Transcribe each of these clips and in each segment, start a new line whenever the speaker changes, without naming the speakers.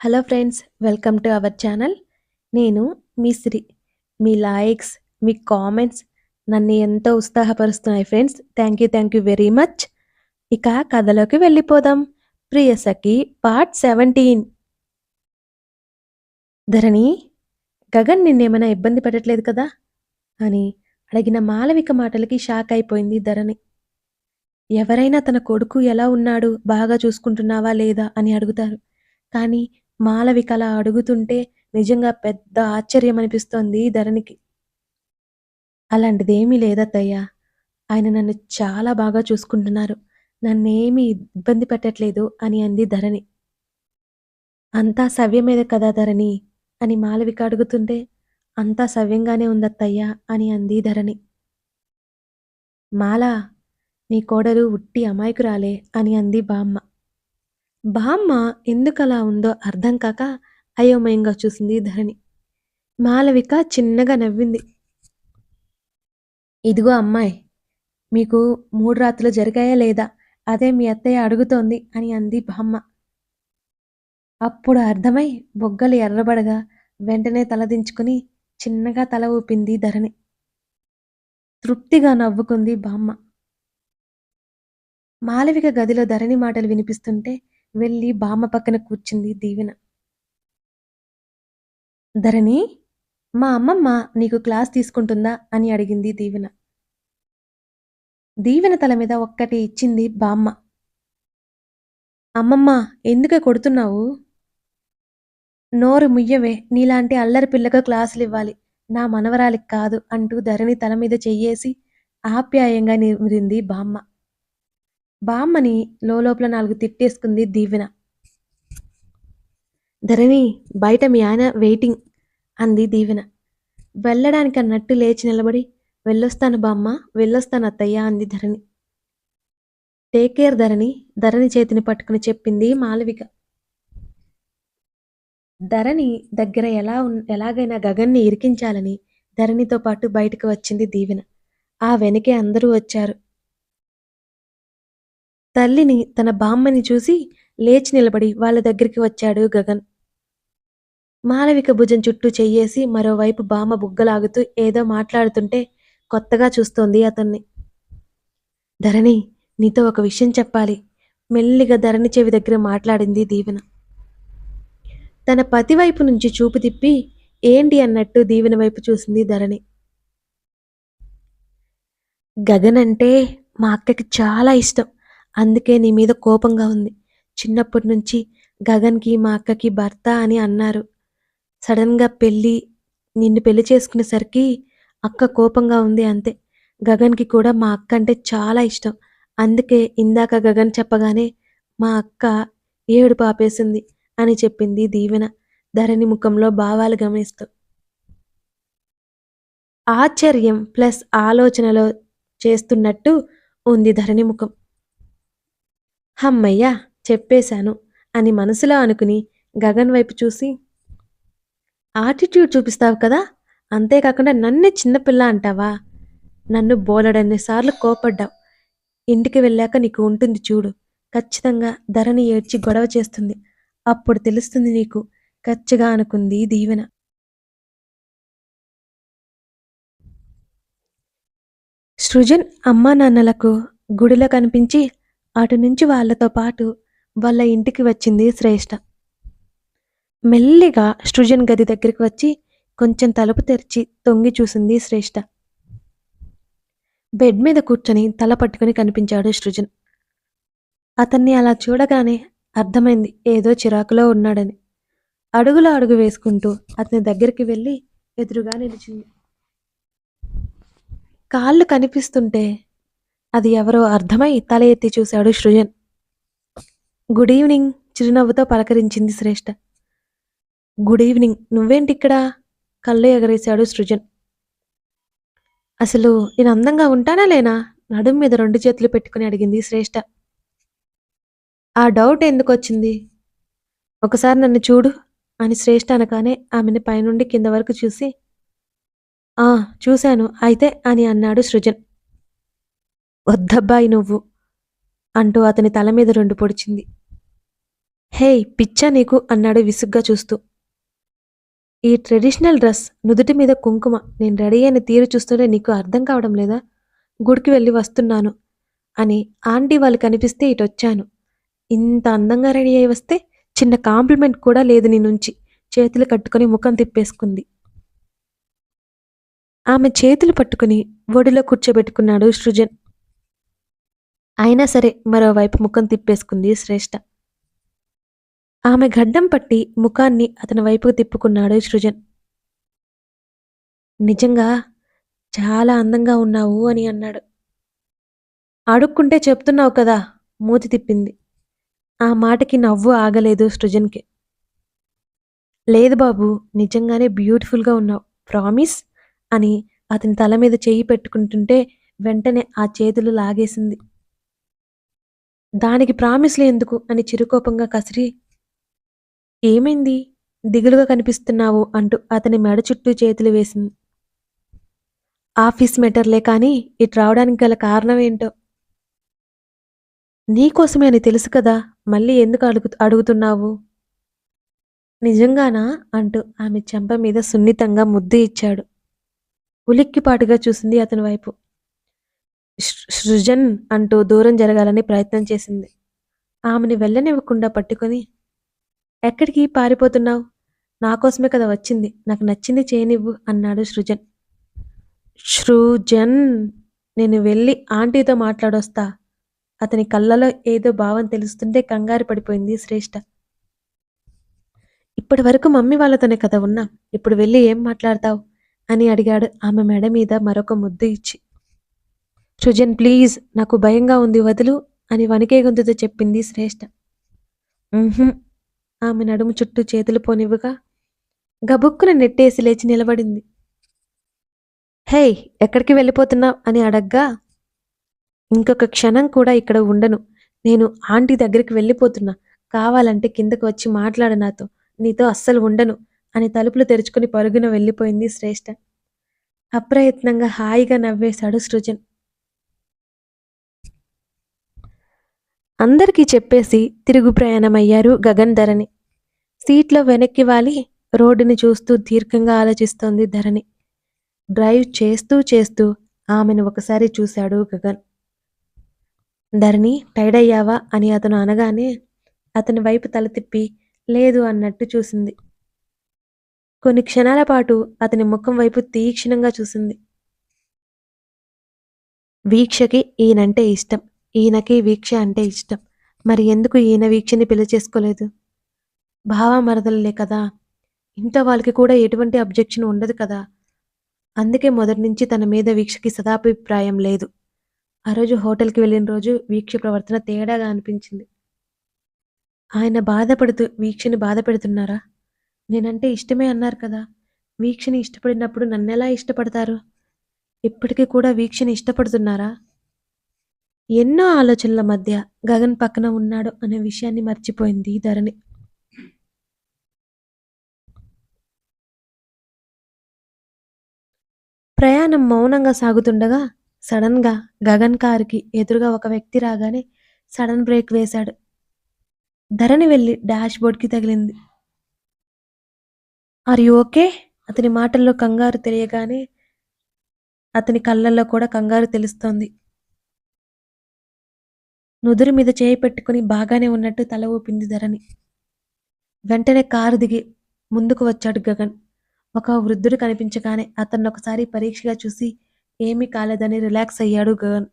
Hello friends welcome to our channel నేను మీ శ్రీ మీ లైక్స్ మీ కామెంట్స్ నన్ను ఎంతో ఉత్సాహపరుస్తున్నాయి friends thank you thank you very much ఇక కథలోకి వెళ్ళిపోదాం. ప్రియసఖి పార్ట్ సెవెంటీన్ ధరణి గగన్ నిన్నేమైనా ఇబ్బంది పెట్టట్లేదు కదా? అని అడిగిన మాలవిక మాటలకి షాక్ అయిపోయింది ధరణి. ఎవరైనా తన కొడుకు ఎలా ఉన్నాడు? బాగా చూసుకుంటున్నావా లేదా? అని అడుగుతారు. కానీ మాలవిక అలా అడుగుతుంటే నిజంగా పెద్ద ఆశ్చర్యం అనిపిస్తోంది ధరణికి. అలాంటిదేమీ లేదత్తయ్యా. ఆయన నన్ను చాలా బాగా చూసుకుంటున్నారు. నన్నేమీ ఇబ్బంది పెట్టట్లేదు అని అంది ధరణి. అంతా సవ్యమేదే కదా ధరణి? అని మాలవిక అడుగుతుంటే అంతా సవ్యంగానే ఉందత్తయ్యా అని అంది ధరణి. మాల నీ కోడలు ఉట్టి అమాయకురాలే అని అంది బామ్మ. బామ్మ ఎందుకలా ఉందో అర్థం కాక అయోమయంగా చూసింది ధరణి. మాలవిక చిన్నగా నవ్వింది. ఇదిగో అమ్మాయి మీకు మూడు రాత్రులు జరిగాయా లేదా? అదే మీ అత్తయ్య అడుగుతోంది అని అంది బామ్మ. అప్పుడు అర్థమై బొగ్గలు ఎర్రబడగా వెంటనే తలదించుకుని చిన్నగా తల ఊపింది ధరణి. తృప్తిగా నవ్వుకుంది బామ్మ. మాలవిక గదిలో ధరణి మాటలు వినిపిస్తుంటే వెళ్ళి బామ్మ పక్కన కూర్చుంది దీవెన. ధరణి మా అమ్మమ్మ నీకు క్లాస్ తీసుకుంటుందా అని అడిగింది దీవెన. దీవెన తల మీద ఒక్కటి ఇచ్చింది బామ్మ. అమ్మమ్మ ఎందుకు కొడుతున్నావు? నోరు ముయ్యవే నీలాంటి అల్లరి పిల్లకు క్లాసులు ఇవ్వాలి నా మనవరాలికి కాదు అంటూ ధరణి తల మీద చెయ్యేసి ఆప్యాయంగా నిమిరింది బామ్మ. బామ్మని లోపల నాలుగు తిట్టేసుకుంది దీవెన. ధరణి బయట మీ ఆయన వెయిటింగ్ అంది దీవెన. వెళ్ళడానికి అన్నట్టు లేచి నిలబడి వెళ్ళొస్తాను బామ్మ వెళ్ళొస్తాను అత్తయ్య అంది ధరణి. టేక్ కేర్ ధరణి ధరణి చేతిని పట్టుకుని చెప్పింది మాలవిక. ధరణి దగ్గర ఎలా ఎలాగైనా గగన్ని ఇరికించాలని ధరణితో పాటు బయటకు వచ్చింది దీవెన. ఆ వెనకే అందరూ వచ్చారు. తల్లిని తన బామ్మని చూసి లేచి నిలబడి వాళ్ళ దగ్గరికి వచ్చాడు గగన్. మాలవిక భుజం చుట్టూ చెయ్యేసి మరోవైపు బామ్మ బుగ్గలాగుతూ ఏదో మాట్లాడుతుంటే కొత్తగా చూస్తోంది అతన్ని. ధరణి నీతో ఒక విషయం చెప్పాలి. మెల్లిగా ధరణి చెవి దగ్గర మాట్లాడింది దీవెన. తన పతి వైపు నుంచి చూపు తిప్పి ఏంటి అన్నట్టు దీవెన వైపు చూసింది ధరణి. గగన్ అంటే మా అక్కకి చాలా ఇష్టం. అందుకే నీ మీద కోపంగా ఉంది. చిన్నప్పటి నుంచి గగన్కి మా అక్కకి భర్త అని అన్నారు. సడన్గా పెళ్ళి నిన్ను పెళ్ళి చేసుకునేసరికి అక్క కోపంగా ఉంది అంతే. గగన్కి కూడా మా అక్క అంటే చాలా ఇష్టం. అందుకే ఇందాక గగన్ చెప్పగానే మా అక్క ఏడు పాపేసింది అని చెప్పింది దీవెన. ధరణి ముఖంలో భావాలు గమనిస్తూ. ఆశ్చర్యం ప్లస్ ఆలోచనలో చేస్తున్నట్టు ఉంది ధరణి ముఖం. హమ్మయ్యా చెప్పేశాను అని మనసులో అనుకుని గగన్ వైపు చూసి ఆటిట్యూడ్ చూపిస్తావు కదా అంతేకాకుండా నన్నే చిన్నపిల్ల అంటావా? నన్ను బోలెడన్నిసార్లు కోపడ్డావు. ఇంటికి వెళ్ళాక నీకు ఉంటుంది చూడు ఖచ్చితంగా ధరని ఏడ్చి గొడవ చేస్తుంది. అప్పుడు తెలుస్తుంది నీకు కచ్చిగా అనుకుంది దీవెన. సృజన్ అమ్మా నాన్నలకు గుడిలో కనిపించి అటు నుంచి వాళ్ళతో పాటు వాళ్ళ ఇంటికి వచ్చింది శ్రేష్ఠ మెల్లిగా సృజన్ గది దగ్గరికి వచ్చి కొంచెం తలుపు తెరిచి తొంగి చూసింది శ్రేష్ఠ బెడ్ మీద కూర్చొని తల పట్టుకుని కనిపించాడు సృజన్. అతన్ని అలా చూడగానే అర్థమైంది ఏదో చిరాకులో ఉన్నాడని. అడుగులో అడుగు వేసుకుంటూ అతని దగ్గరికి వెళ్ళి ఎదురుగా నిలిచింది. కాళ్ళు కనిపిస్తుంటే అది ఎవరో అర్థమై తల ఎత్తి చూశాడు సృజన్. గుడ్ ఈవినింగ్ చిరునవ్వుతో పలకరించింది శ్రేష్ఠ గుడ్ ఈవినింగ్ నువ్వేంటి ఇక్కడ కళ్ళు ఎగరేశాడు సృజన్. అసలు నేను అందంగా ఉంటానా లేనా? నడుం మీద రెండు చేతులు పెట్టుకుని అడిగింది శ్రేష్ఠ ఆ డౌట్ ఎందుకు వచ్చింది ఒకసారి నన్ను చూడు అని శ్రేష్ఠ అనగానే ఆమెను పైనుండి కింద వరకు చూసి ఆ చూశాను అయితే అని అన్నాడు సృజన్. వద్దబ్బాయి నువ్వు అంటూ అతని తల మీద రెండు పొడిచింది. హేయ్ పిచ్చా నీకు అన్నాడు విసుగ్గా చూస్తూ. ఈ ట్రెడిషనల్ డ్రెస్ నుదుటి మీద కుంకుమ నేను రెడీ అయిన తీరు చూస్తుంటే నీకు అర్థం కావడం లేదా? గుడికి వెళ్ళి వస్తున్నాను అని ఆంటీ వాళ్ళు కనిపిస్తే ఇటొచ్చాను. ఇంత అందంగా రెడీ అయి వస్తే చిన్న కాంప్లిమెంట్ కూడా లేదు నీ నుంచి. చేతులు కట్టుకొని ముఖం తిప్పేసుకుంది. ఆమె చేతులు పట్టుకుని ఒడిలో కూర్చోబెట్టుకున్నాడు సృజన్. అయినా సరే మరోవైపు ముఖం తిప్పేసుకుంది శ్రేష్ఠ ఆమె గడ్డం పట్టి ముఖాన్ని అతని వైపుకు తిప్పుకున్నాడు సృజన్. నిజంగా చాలా అందంగా ఉన్నావు అని అన్నాడు. అడుక్కుంటే చెప్తున్నావు కదా మూతి తిప్పింది. ఆ మాటకి నవ్వు ఆగలేదు సృజన్కి. లేదు బాబు నిజంగానే బ్యూటిఫుల్గా ఉన్నావు ప్రామిస్ అని అతని తల మీద చెయ్యి పెట్టుకుంటుంటే వెంటనే ఆ చేతులు లాగేసింది. దానికి ప్రామిస్లు ఎందుకు? అని చిరుకోపంగా కసిరి. ఏమైంది? దిగులుగా కనిపిస్తున్నావు అంటూ అతని మెడ చుట్టూ చేతులు వేసింది. ఆఫీస్ మెటర్లే కానీ ఇటు రావడానికి గల కారణం ఏంటో నీకోసమే అని తెలుసు కదా మళ్ళీ ఎందుకు అడుగు అడుగుతున్నావు? నిజంగానా? అంటూ ఆమె చెంప మీద సున్నితంగా ముద్దు ఇచ్చాడు. ఉలిక్కిపాటుగా చూసింది అతని వైపు. సృజన్ అంటూ దూరం జరగాలని ప్రయత్నం చేసింది. ఆమెని వెళ్ళనివ్వకుండా పట్టుకొని ఎక్కడికి పారిపోతున్నావు? నా కోసమే కదా వచ్చింది. నాకు నచ్చింది చేయనివ్వు అన్నాడు సృజన్. సృజన్ నేను వెళ్ళి ఆంటీతో మాట్లాడొస్తా. అతని కళ్ళలో ఏదో భావం తెలుస్తుంటే కంగారు పడిపోయింది శ్రేష్ఠ ఇప్పటి వరకు మమ్మీ వాళ్ళతోనే కదా ఉన్నా. ఇప్పుడు వెళ్ళి ఏం మాట్లాడతావు? అని అడిగాడు ఆమె మెడ మీద మరొక ముద్దు ఇచ్చి. సృజన్ ప్లీజ్ నాకు భయంగా ఉంది వదులు అని వణికే గొంతుతో చెప్పింది శ్రేష్ఠ ఆమె నడుము చుట్టూ చేతులు పోనివ్వగా గబుక్కున నెట్టేసి లేచి నిలబడింది. హేయ్ ఎక్కడికి వెళ్ళిపోతున్నావు అని అడగ్గా ఇంకొక క్షణం కూడా ఇక్కడ ఉండను. నేను ఆంటీ దగ్గరికి వెళ్ళిపోతున్నా. కావాలంటే కిందకు వచ్చి మాట్లాడు నాతో. నీతో అస్సలు ఉండను అని తలుపులు తెరుచుకుని పరుగున వెళ్ళిపోయింది శ్రేష్ఠ అప్రయత్నంగా హాయిగా నవ్వేశాడు సృజన్. అందరికీ చెప్పేసి తిరుగు ప్రయాణమయ్యారు గగన్ ధరణి సీట్లో వెనక్కి వాలి రోడ్డుని చూస్తూ దీర్ఘంగా ఆలోచిస్తోంది ధరణి. డ్రైవ్ చేస్తూ చేస్తూ ఆమెను ఒకసారి చూశాడు గగన్. ధరణి టైడ్ అయ్యావా? అని అతను అనగానే అతని వైపు తల తిప్పి లేదు అన్నట్టు చూసింది. కొన్ని క్షణాల పాటు అతని ముఖం వైపు తీక్షణంగా చూసింది. వీక్షకి ఈయనంటే ఇష్టం. ఈయనకి వీక్ష అంటే ఇష్టం. మరి ఎందుకు ఈయన వీక్షని పెళ్ళి చేసుకోలేదు? భావ మరదలలే కదా. ఇంట్లో వాళ్ళకి కూడా ఎటువంటి అబ్జెక్షన్ ఉండదు కదా. అందుకే మొదటి నుంచి తన మీద వీక్షకి సదాభిప్రాయం లేదు. ఆ రోజు హోటల్కి వెళ్ళిన రోజు వీక్ష ప్రవర్తన తేడాగా అనిపించింది. ఆయన బాధపడుతూ వీక్షని బాధ పెడుతున్నారా? నేనంటే ఇష్టమే అన్నారు కదా. వీక్షని ఇష్టపడినప్పుడు నన్నెలా ఇష్టపడతారు? ఇప్పటికీ కూడా వీక్షని ఇష్టపడుతున్నారా? ఎన్నో ఆలోచనల మధ్య గగన్ పక్కన ఉన్నాడు అనే విషయాన్ని మర్చిపోయింది ధరణి. ప్రయాణం మౌనంగా సాగుతుండగా సడన్గా గగన్ కారుకి ఎదురుగా ఒక వ్యక్తి రాగానే సడన్ బ్రేక్ వేశాడు. ధరణి వెళ్ళి డాష్ బోర్డ్కి తగిలింది. Are you okay? అతని మాటల్లో కంగారు తెలియగానే అతని కళ్ళల్లో కూడా కంగారు తెలుస్తోంది. నుదురు మీద చేయి పెట్టుకుని బాగానే ఉన్నట్టు తల ఊపింది ధరణి. వెంటనే కారు దిగి ముందుకు వచ్చాడు గగన్. ఒక వృద్ధుడు కనిపించగానే అతన్ని ఒకసారి పరీక్షగా చూసి ఏమీ కాలేదని రిలాక్స్ అయ్యాడు గగన్.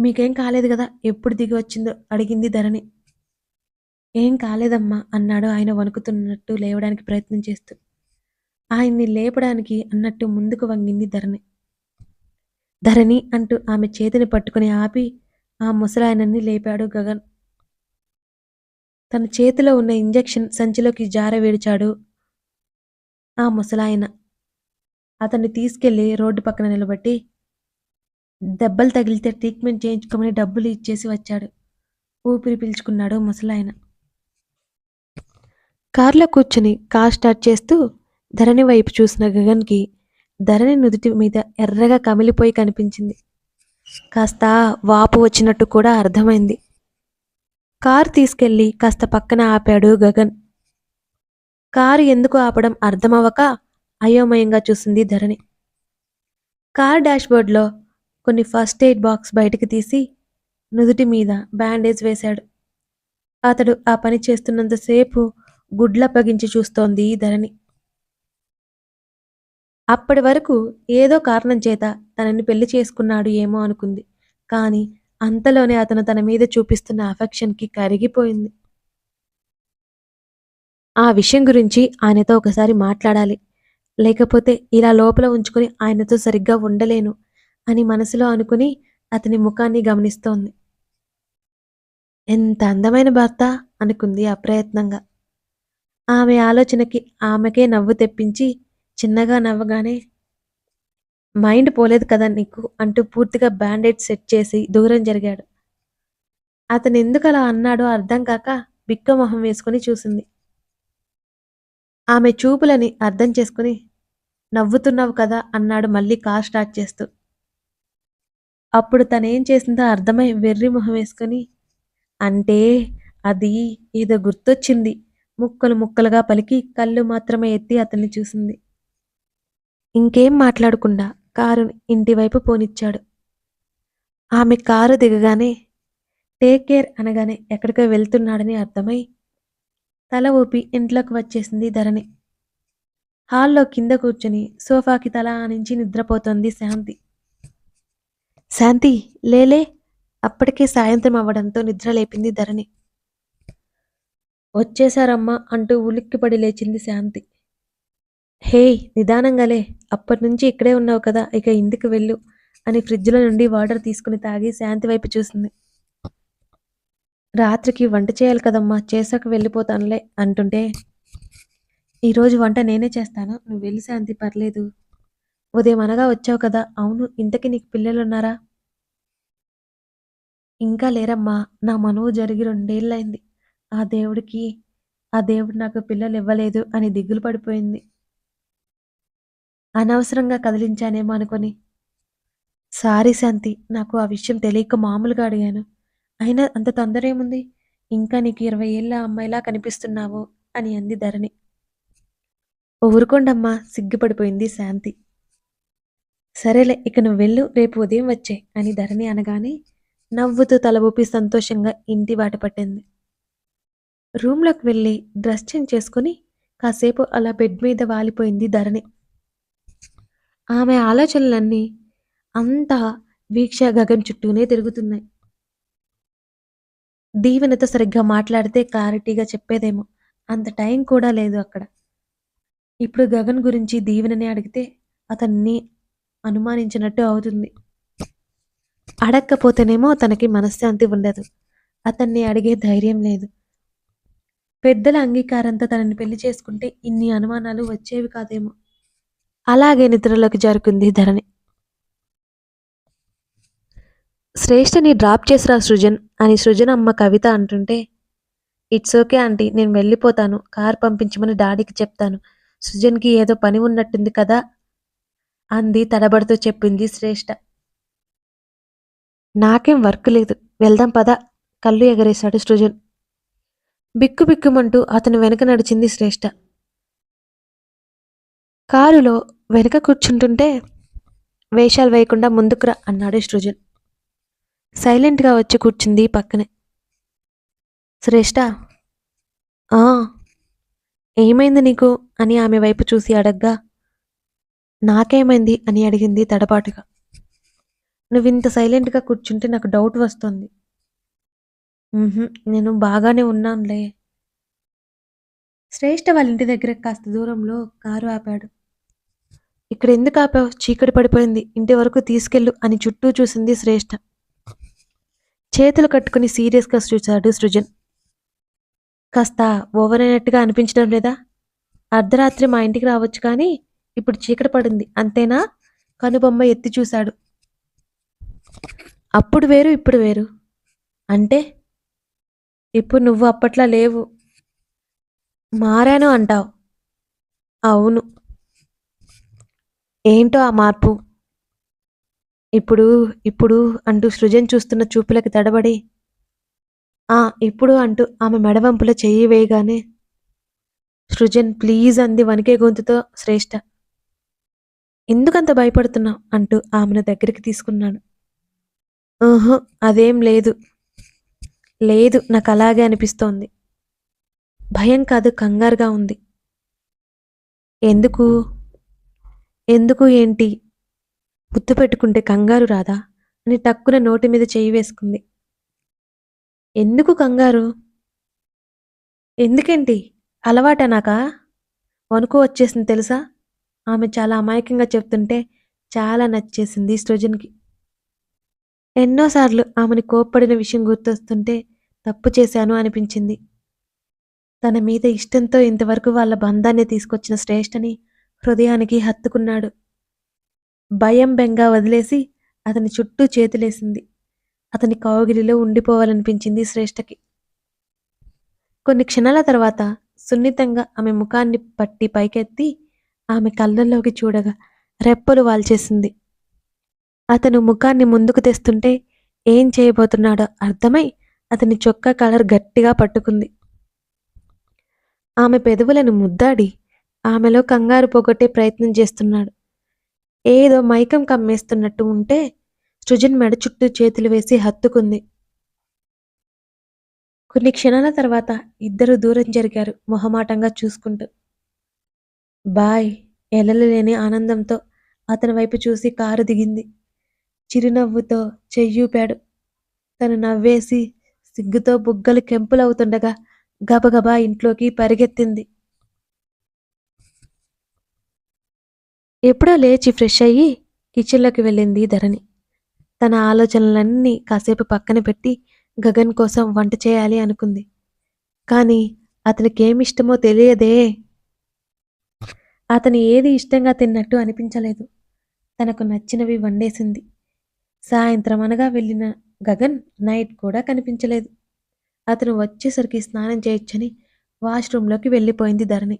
మీకేం కాలేదు కదా ఎప్పుడు దిగి వచ్చిందో? అడిగింది ధరణి. ఏం కాలేదమ్మా అన్నాడు ఆయన వణుకుతున్నట్టు లేవడానికి ప్రయత్నం చేస్తూ. ఆయన్ని లేపడానికి అన్నట్టు ముందుకు వంగింది ధరణి. ధరణి అంటూ ఆమె చేతిని పట్టుకుని ఆపి ఆ ముసలాయనని లేపాడు గగన్. తన చేతిలో ఉన్న ఇంజెక్షన్ సంచిలోకి జార విడిచాడు ఆ ముసలాయన. అతన్ని తీసుకెళ్ళి రోడ్డు పక్కన నిలబెట్టి దెబ్బలు తగిలితే ట్రీట్మెంట్ చేయించుకోమని డబ్బులు ఇచ్చేసి వచ్చాడు. ఊపిరి పీల్చుకున్నాడు ముసలాయన. కారులో కూర్చుని కార్ స్టార్ట్ చేస్తూ ధరణి వైపు చూసిన గగన్కి ధరణి నుదుటి మీద ఎర్రగా కమిలిపోయి కనిపించింది. కాస్త వాపు వచ్చినట్టు కూడా అర్థమైంది. కారు తీసుకెళ్ళి కాస్త పక్కన ఆపాడు గగన్. కారు ఎందుకు ఆపడం అర్థమవ్వక అయోమయంగా చూసింది ధరణి. కార్ డాష్బోర్డ్లో కొన్ని ఫస్ట్ ఎయిడ్ బాక్స్ బయటికి తీసి నుదుటి మీద బ్యాండేజ్ వేశాడు. అతడు ఆ పని చేస్తున్నంతసేపు గుడ్లప్పగించి చూస్తోంది ధరణి. అప్పటి వరకు ఏదో కారణం చేత తనని పెళ్ళి చేసుకున్నాడు ఏమో అనుకుంది. కానీ అంతలోనే అతను తన మీద చూపిస్తున్న అఫెక్షన్కి కరిగిపోయింది. ఆ విషయం గురించి ఆయనతో ఒకసారి మాట్లాడాలి. లేకపోతే ఇలా లోపల ఉంచుకొని ఆయనతో సరిగ్గా ఉండలేను అని మనసులో అనుకుని అతని ముఖాన్ని గమనిస్తోంది. ఎంత అందమైన భర్త అనుకుంది అప్రయత్నంగా. ఆమె ఆలోచనకి ఆమెకే నవ్వు తెప్పించి చిన్నగా నవ్వగానే మైండ్ పోలేదు కదా నీకు అంటూ పూర్తిగా బ్యాండేజ్ సెట్ చేసి దూరం జరిగాడు. అతను ఎందుకు అలా అన్నాడో అర్థం కాక బిక్క మొహం వేసుకుని చూసింది. ఆమె చూపులని అర్థం చేసుకుని నవ్వుతున్నావు కదా అన్నాడు మళ్ళీ కార్ స్టార్ట్ చేస్తూ. అప్పుడు తనేం చేసిందో అర్థమై వెర్రి మొహం వేసుకుని అంటే అది ఏదో గుర్తొచ్చింది. ముక్కలు ముక్కలుగా పలికి కళ్ళు మాత్రమే ఎత్తి అతన్ని చూసింది. ఇంకేం మాట్లాడకుండా కారుని ఇంటివైపు పోనిచ్చాడు. ఆమె కారు దిగగానే టేక్ కేర్ అనగానే ఎక్కడికో వెళ్తున్నాడని అర్థమై తల ఊపి ఇంట్లోకి వచ్చేసింది ధరణి. హాల్లో కింద కూర్చుని సోఫాకి తల ఆనించి నిద్రపోతోంది శాంతి. శాంతి లేలే. అప్పటికే సాయంత్రం అవ్వడంతో నిద్ర లేపింది ధరణి. వచ్చేశారమ్మా అంటూ ఉలిక్కిపడి లేచింది శాంతి. హే నిదానంగాలే. అప్పటి నుంచి ఇక్కడే ఉన్నావు కదా ఇక ఇంటికి వెళ్ళు అని ఫ్రిడ్జ్లో నుండి వాటర్ తీసుకుని తాగి శాంతి వైపు చూసింది. రాత్రికి వంట చేయాలి కదమ్మా చేసాక వెళ్ళిపోతానులే అంటుంటే ఈరోజు వంట నేనే చేస్తాను నువ్వు వెళ్ళి శాంతి పర్లేదు. ఉదయం అనగా వచ్చావు కదా అవును ఇంతకి నీకు పిల్లలున్నారా? ఇంకా లేరమ్మా నా మనవు జరిగి రెండేళ్ళైంది ఆ దేవుడికి ఆ దేవుడు నాకు పిల్లలు ఇవ్వలేదు అని దిగులు పడిపోయింది. అనవసరంగా కదిలించానేమో అనుకొని. సారీ శాంతి నాకు ఆ విషయం తెలియక మామూలుగా అడిగాను. అయినా అంత తొందర ఏముంది ఇంకా నీకు ఇరవై ఏళ్ళ అమ్మాయిలా కనిపిస్తున్నావు? అని అంది ధరణి. ఊరుకోండమ్మా సిగ్గుపడిపోయింది శాంతి. సరేలే ఇక నువ్వు వెళ్ళు రేపు ఉదయం వచ్చే అని ధరణి అనగానే నవ్వుతూ తల ఊపి సంతోషంగా ఇంటి బాట పట్టింది. రూమ్లోకి వెళ్ళి డ్రెస్ చేంజ్ చేసుకుని కాసేపు అలా బెడ్ మీద వాలిపోయింది ధరణి. ఆమె ఆలోచనలన్నీ అంతా వీక్ష గగన్ చుట్టూనే తిరుగుతున్నాయి. దీవెనతో సరిగ్గా మాట్లాడితే క్లారిటీగా చెప్పేదేమో. అంత టైం కూడా లేదు అక్కడ. ఇప్పుడు గగన్ గురించి దీవెనని అడిగితే అతన్ని అనుమానించినట్టు అవుతుంది. అడక్కపోతేనేమో తనకి మనశ్శాంతి ఉండదు. అతన్ని అడిగే ధైర్యం లేదు. పెద్దల అంగీకారంతో తనని పెళ్ళి చేసుకుంటే ఇన్ని అనుమానాలు వచ్చేవి కాదేమో. అలాగే నిద్రలోకి జరుకుంది ధరణి. శ్రేష్ఠని డ్రాప్ చేసిరా సృజన్ అని సృజన్ అమ్మ కవిత అంటుంటే ఇట్స్ ఓకే ఆంటీ నేను వెళ్ళిపోతాను. కార్ పంపించమని డాడీకి చెప్తాను. సృజన్కి ఏదో పని ఉన్నట్టుంది కదా అంది తడబడుతూ చెప్పింది శ్రేష్ఠ నాకేం వర్క్ లేదు. వెళ్దాం పద కళ్ళు ఎగరేశాడు సృజన్. బిక్కు బిక్కుమంటూ అతను వెనక నడిచింది శ్రేష్ఠ కారులో వెనక కూర్చుంటుంటే వేషాలు వేయకుండా ముందుకురా అన్నాడు సృజన్. సైలెంట్గా వచ్చి కూర్చుంది పక్కనే. శ్రేష్ఠ "ఆ, ఏమైంది నీకు? అని ఆమె వైపు చూసి అడగ్గా నాకేమైంది? అని అడిగింది తడపాటుగా నువ్వు ఇంత సైలెంట్గా కూర్చుంటే నాకు డౌట్ వస్తుంది. నేను బాగానే ఉన్నానులే. శ్రేష్ఠ వాళ్ళ ఇంటి దగ్గర కాస్త దూరంలో కారు ఆపాడు. ఇక్కడ ఎందుకు ఆపావు? చీకటి పడిపోయింది. ఇంటి వరకు తీసుకెళ్ళు అని చుట్టూ చూసింది శ్రేష్ఠ చేతులు కట్టుకుని సీరియస్గా చూశాడు సృజన్. కాస్త ఓవర్ అయినట్టుగా అనిపించడం లేదా? అర్ధరాత్రి మా ఇంటికి రావచ్చు కానీ ఇప్పుడు చీకటి పడింది. అంతేనా? కనుబొమ్మ ఎత్తి చూశాడు. అప్పుడు వేరు ఇప్పుడు వేరు. అంటే? ఇప్పుడు నువ్వు అప్పట్లా లేవు. మారాను అంటావు. అవును. ఏంటో ఆ మార్పు? ఇప్పుడు ఇప్పుడు అంటూ సృజన్ చూస్తున్న చూపులకి తడబడి ఆ ఇప్పుడు అంటూ ఆమె మెడవంపులో చెయ్యి వేయగానే సృజన్ ప్లీజ్ అంది వణికే గొంతుతో శ్రేష్ఠ ఎందుకంత భయపడుతున్నావు? అంటూ ఆమెను దగ్గరికి తీసుకున్నాడు. ఓహో అదేం లేదు. లేదు నాకు అలాగే అనిపిస్తోంది. భయం కాదు కంగారుగా ఉంది. ఎందుకు? ఎందుకు ఏంటి? ముద్దు పెట్టుకుంటే కంగారు రాదా? అని టక్కున నోటి మీద చేయి వేసుకుంది. ఎందుకు కంగారు? ఎందుకేంటి? అలవాట నాకా? వణుకు వచ్చేసింది తెలుసా? ఆమె చాలా అమాయకంగా చెప్తుంటే చాలా నచ్చేసింది సృజన్కి. ఎన్నోసార్లు ఆమెని కోప్పడిన విషయం గుర్తొస్తుంటే తప్పు చేశాను అనిపించింది. తన మీద ఇష్టంతో ఇంతవరకు వాళ్ళ బంధాన్ని తీసుకొచ్చిన శ్రేష్ఠని హృదయానికి హత్తుకున్నాడు. భయం బెంగ వదిలేసి అతని చుట్టూ చేతులేసింది. అతని కౌగిలిలో ఉండిపోవాలనిపించింది శ్రేష్ఠకి. కొన్ని క్షణాల తర్వాత సున్నితంగా ఆమె ముఖాన్ని పట్టి పైకెత్తి ఆమె కళ్ళల్లోకి చూడగా రెప్పలు వాల్చేసింది. అతను ముఖాన్ని ముందుకు తెస్తుంటే ఏం చేయబోతున్నాడో అర్థమై అతని చొక్కా కలర్ గట్టిగా పట్టుకుంది. ఆమె పెదవులను ముద్దాడి ఆమెలో కంగారు పోగొట్టే ప్రయత్నం చేస్తున్నాడు. ఏదో మైకం కమ్మేస్తున్నట్టు ఉంటే సృజన్ మెడ చుట్టూ చేతులు వేసి హత్తుకుంది. కొన్ని క్షణాల తర్వాత ఇద్దరు దూరం జరిగారు మొహమాటంగా చూసుకుంటూ. బాయ్ ఎలలేని ఆనందంతో అతని వైపు చూసి కారు దిగింది. చిరునవ్వుతో చెయ్యూపాడు. తను నవ్వేసి సిగ్గుతో బుగ్గలు కెంపులవుతుండగా గబగబా ఇంట్లోకి పరిగెత్తింది. ఎప్పుడో లేచి ఫ్రెష్ అయ్యి కిచెన్లోకి వెళ్ళింది ధరణి. తన ఆలోచనలన్నీ కాసేపు పక్కన పెట్టి గగన్ కోసం వంట చేయాలి అనుకుంది. కానీ అతనికి ఏమిష్టమో తెలియదే. అతను ఏది ఇష్టంగా తిన్నట్టు అనిపించలేదు. తనకు నచ్చినవి వండేసింది. సాయంత్రం అనగా వెళ్ళిన గగన్ నైట్ కూడా కనిపించలేదు. అతను వచ్చేసరికి స్నానం చేయొచ్చని వాష్రూంలోకి వెళ్ళిపోయింది ధరణి.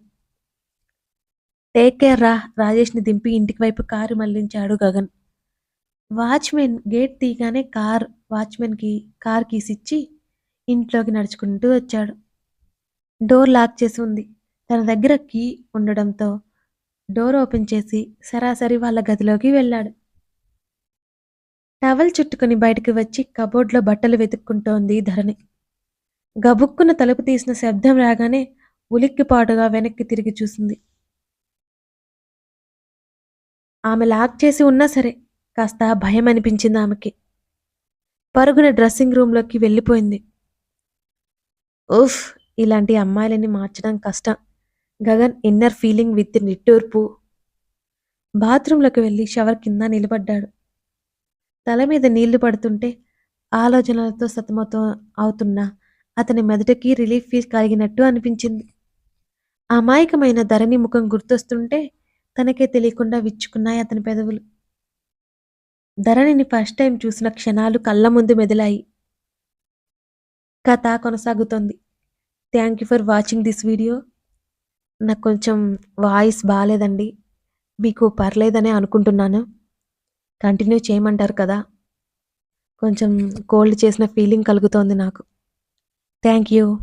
టేక్ కేర్ రా రాజేష్ని దింపి ఇంటికి వైపు కారు మళ్ళించాడు గగన్. వాచ్మెన్ గేట్ తీయగానే కార్ వాచ్మెన్కి కార్ కీస్ ఇచ్చి ఇంట్లోకి నడుచుకుంటూ వచ్చాడు. డోర్ లాక్ చేసి ఉంది. తన దగ్గర కీ ఉండడంతో డోర్ ఓపెన్ చేసి సరాసరి వాళ్ళ గదిలోకి వెళ్ళాడు. టవల్ చుట్టుకుని బయటకు వచ్చి కబోర్డ్లో బట్టలు వెతుక్కుంటోంది ధరణి. గబుక్కున తలుపు తీసిన శబ్దం రాగానే ఉలిక్కిపాటుగా వెనక్కి తిరిగి చూసింది. ఆమె లాక్ చేసి ఉన్నా సరే కాస్త భయం అనిపించింది ఆమెకి. పరుగున డ్రెస్సింగ్ రూమ్లోకి వెళ్ళిపోయింది. ఉఫ్ ఇలాంటి అమ్మాయిలని మార్చడం కష్టం. గగన్ ఇన్నర్ ఫీలింగ్ విత్ నిట్టూర్పు. బాత్రూంలోకి వెళ్ళి షవర్ కింద నిలబడ్డాడు. తల మీద నీళ్ళు పడుతుంటే ఆలోచనలతో సతమతం అవుతున్న అతని మెదడుకి రిలీఫ్ ఫీల్ కలిగినట్టు అనిపించింది. అమాయకమైన ధరణి ముఖం గుర్తొస్తుంటే తనకే తెలియకుండా విచ్చుకున్నాయి అతని పెదవులు. ధరణిని ఫస్ట్ టైం చూసిన క్షణాలు కళ్ళ ముందు మెదిలాయి. కథ కొనసాగుతోంది. Thank you for watching this video నాకు కొంచెం వాయిస్ బాగాలేదండి మీకు పర్లేదనే అనుకుంటున్నాను. కంటిన్యూ చేయమంటారు కదా. కొంచెం కోల్డ్ చేసిన ఫీలింగ్ కలుగుతోంది నాకు. Thank you